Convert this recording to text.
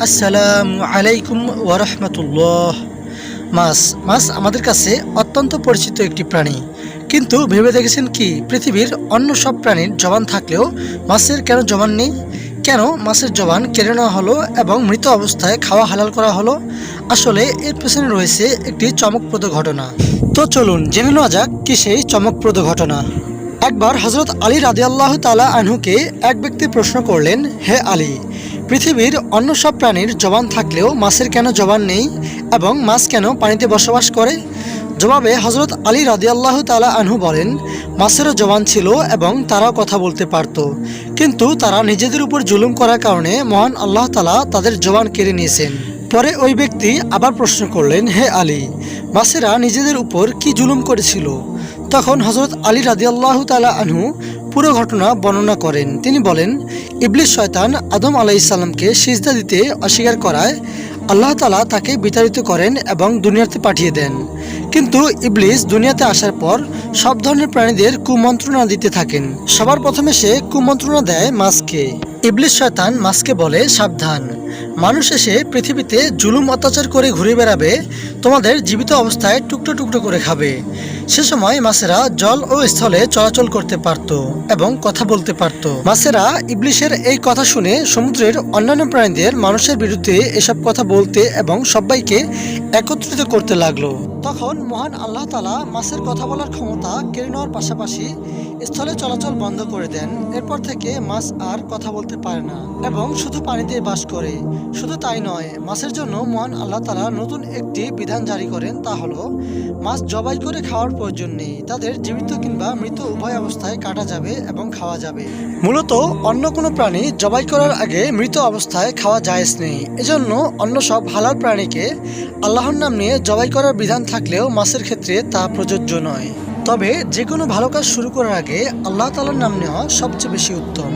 আসসালামু আলাইকুম ওরহমতুল্লাহ মাছ মাছ আমাদের কাছে অত্যন্ত পরিচিত একটি প্রাণী। কিন্তু ভেবে দেখেছেন কি, পৃথিবীর অন্য সব প্রাণীর জবান থাকলেও মাছের কেন জবান নেই? কেন মাছের জবান কেড়ে নেওয়া হলো এবং মৃত অবস্থায় খাওয়া হালাল করা হলো? আসলে এর পেছনে রয়েছে একটি চমকপ্রদ ঘটনা। তো চলুন জেনে নেওয়া যাক কি সেই চমকপ্রদ ঘটনা। একবার হজরত আলী রাদিয়াল্লাহ তালা আনহুকে এক ব্যক্তি প্রশ্ন করলেন, হে আলী, পৃথিবীর অন্য সব প্রাণীর জবান থাকলেও মাছের কেন জবান নেই এবং মাছ কেন পানিতে বসবাস করে? জবাবে হজরত আলী রাদিয়াল্লাহ তালা আনহু বলেন, মাছেরও জবান ছিল এবং তারাও কথা বলতে পারত, কিন্তু তারা নিজেদের উপর জুলুম করার কারণে মহান আল্লাহ তালা তাদের জবান কেড়ে নিয়েছেন। পরে ওই ব্যক্তি আবার প্রশ্ন করলেন, হে আলী, মাছেরা নিজেদের উপর কি জুলুম করেছিল? তখন হজরত আলী রাদিয়াল্লাহ তালা আনহু পুরো ঘটনা বর্ণনা করেন। তিনি বলেন, ইবলিস শয়তান আদম আলাইসাল্লামকে সিজদা দিতে অস্বীকার করায় আল্লাহ তালা তাকে বিতাড়িত করেন এবং দুনিয়াতে পাঠিয়ে দেন। কিন্তু ইবলিস দুনিয়াতে আসার পর সব ধরনের প্রাণীদের কুমন্ত্রণা দিতে থাকেন। সবার প্রথমে সে কুমন্ত্রণা দেয় মাছকে। ইবলিস শয়তান মাছকে বলে, সাবধান। মানুষ এসে পৃথিবীতে জুলুম, অত্যাচার করে ঘুরে বেড়াবে, তোমাদের জীবিত অবস্থায় টুকরো টুকরো করে খাবে। সে সময় মাছেরা জল ও স্থলে চলাচল করতে পারত এবং কথা বলতে পারত। মাছেরা ইবলিশের এই কথা শুনে সমুদ্রের অন্যান্য প্রাণীদের মানুষের বিরুদ্ধে এসব কথা বলতে এবং সবাইকে একত্রিত করতে লাগল। তখন মহান আল্লাহ তালা মাছের কথা বলার ক্ষমতা কেড়ে নেওয়ার পাশাপাশি স্থলে চলাচল বন্ধ করে দেন। এরপর থেকে মাছ আর কথা বলতে পারে না এবং শুধু পানিতে বাস করে। শুধু তাই নয় মাছের জন্য মহান আল্লাহ তালা নতুন একটি বিধান জারি করেন, তা হলো মাছ জবাই করে খাওয়ার প্রয়োজন নেই। তাদের জীবিত কিংবা মৃত উভয় অবস্থায় কাটা যাবে এবং খাওয়া যাবে। মূলত অন্য কোনো প্রাণী জবাই করার আগে মৃত অবস্থায় খাওয়া জায়েজ নেই। এজন্য অন্য সব হালাল প্রাণীকে আল্লাহর নাম নিয়ে জবাই করার বিধান থাকলেও মাছের ক্ষেত্রে তা প্রযোজ্য নয়। তবে যে কোনো ভালো কাজ শুরু করার আগে আল্লাহ তালার নাম নেওয়া সবচেয়ে বেশি উত্তম।